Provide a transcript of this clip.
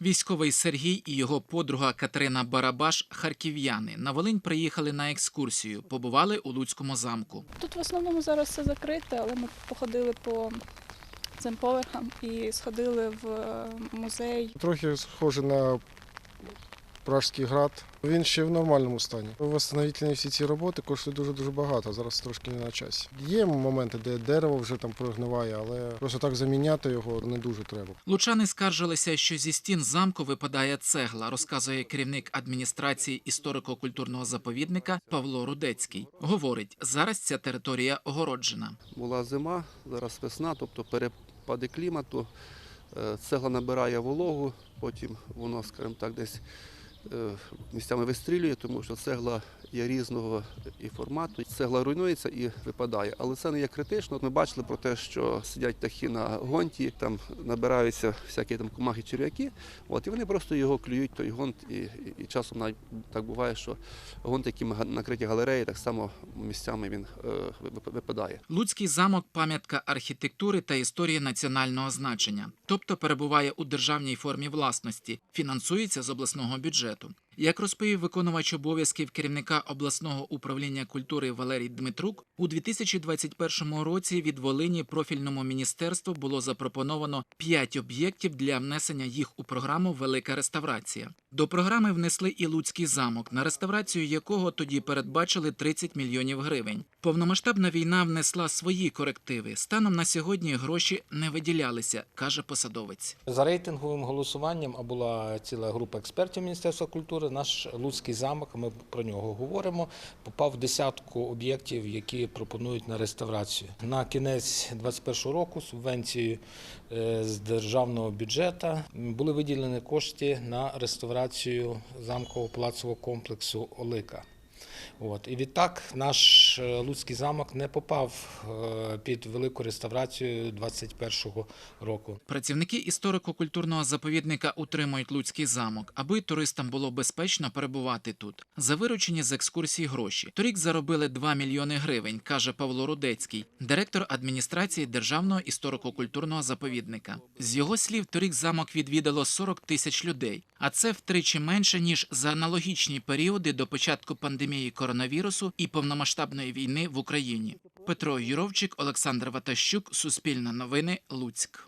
Військовий Сергій і його подруга Катерина Барабаш харків'яни на Волинь приїхали на екскурсію, побували у Луцькому замку. Тут в основному зараз все закрите, але ми походили по цим поверхам і сходили в е, музей. Трохи схоже на Пражський град. Він ще в нормальному стані. Восстановительні всі ці роботи коштують дуже-дуже багато. Зараз трошки не на часі. Є моменти, де дерево вже там прогниває, але просто так заміняти його не дуже треба. Лучани скаржилися, що зі стін замку випадає цегла, розказує керівник адміністрації історико-культурного заповідника Павло Рудецький. Говорить, зараз ця територія огороджена. була зима, зараз весна, тобто перепади клімату. Е, Цегла набирає вологу, потім воно, скажімо так, десь місцями вистрілює, тому що цегла є різного і формату. Цегла руйнується і випадає. Але це не є критично. Ми бачили про те, що сидять птахи на гонті, там набираються всякі там комахи черв'яки. От, і вони просто його клюють, той гонт, і, і, і часом навіть так буває, що гонт, які накриті галереї, так само місцями він е, випадає. Луцький замок пам'ятка архітектури та історії національного значення, тобто перебуває у державній формі власності, фінансується з обласного бюджету. Як розповів виконувач обов'язків керівника обласного управління культури Валерій Дмитрук, у 2021 році від Волині профільному міністерству було запропоновано 5 об'єктів для внесення їх у програму Велика реставрація. До програми внесли і Луцький замок, на реставрацію якого тоді передбачили 30 мільйонів гривень. Повномасштабна війна внесла свої корективи. Станом на сьогодні гроші не виділялися, каже посадовець. За рейтинговим голосуванням, а була ціла група експертів Міністерства культури, наш Луцький замок, ми про нього говоримо, попав в десятку об'єктів, які пропонують на реставрацію. На кінець 2021 року субвенцією е, з державного бюджету були виділені кошти на реставрацію замкового палацового комплексу Олика. От. І відтак наш е, Луцький замок не попав е, під велику реставрацію 2021 року. Працівники історико-культурного заповідника утримують Луцький замок, аби туристам було безпечно перебувати тут. За виручені з екскурсії гроші. Торік заробили 2 мільйони гривень, каже Павло Рудецький, директор адміністрації Державного історико-культурного заповідника. З його слів, торік замок відвідало 40 тисяч людей, а це втричі менше ніж за аналогічні періоди до початку пандемії коронавірусу і повномасштабної війни в Україні. Петро Юровчик, Олександр Ватащук, Суспільне новини, Луцьк.